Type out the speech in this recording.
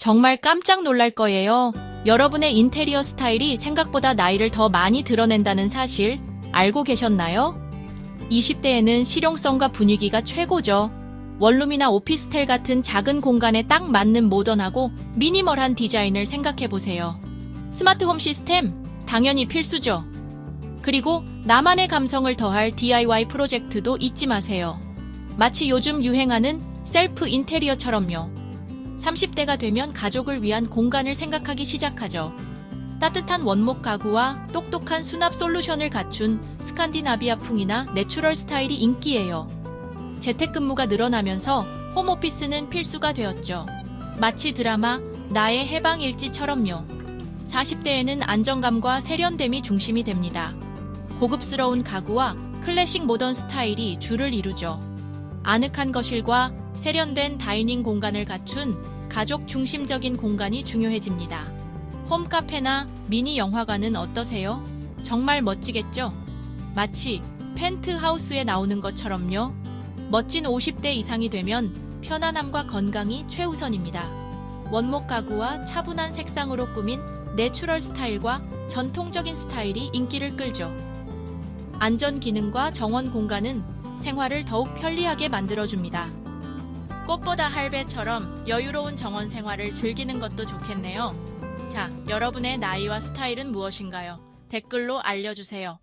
정말 깜짝 놀랄 거예요. 여러분의 인테리어 스타일이 생각보다 나이를 더 많이 드러낸다는 사실 알고 계셨나요? 20대에는 실용성과 분위기가 최고죠. 원룸이나 오피스텔 같은 작은 공간에 딱 맞는 모던하고 미니멀한 디자인을 생각해 보세요. 스마트 홈 시스템 당연히 필수죠. 그리고 나만의 감성을 더할 DIY 프로젝트도 잊지 마세요. 마치 요즘 유행하는 셀프 인테리어처럼요. 30대가 되면 가족을 위한 공간을 생각하기 시작하죠. 따뜻한 원목 가구와 똑똑한 수납 솔루션을 갖춘 스칸디나비아풍이나 내추럴 스타일이 인기예요. 재택근무가 늘어나면서 홈오피스는 필수가 되었죠. 마치 드라마 나의 해방일지처럼요. 40대에는 안정감과 세련됨이 중심이 됩니다. 고급스러운 가구와 클래식 모던 스타일이 줄을 이루죠. 아늑한 거실과 세련된 다이닝 공간을 갖춘 가족 중심적인 공간이 중요해집니다. 홈카페나 미니 영화관은 어떠세요? 정말 멋지겠죠? 마치 펜트하우스에 나오는 것처럼요. 멋진 50대 이상이 되면 편안함과 건강이 최우선입니다. 원목 가구와 차분한 색상으로 꾸민 내추럴 스타일과 전통적인 스타일이 인기를 끌죠. 안전 기능과 정원 공간은 생활을 더욱 편리하게 만들어줍니다. 꽃보다 할배처럼 여유로운 정원 생활을 즐기는 것도 좋겠네요. 자, 여러분의 나이와 스타일은 무엇인가요? 댓글로 알려주세요.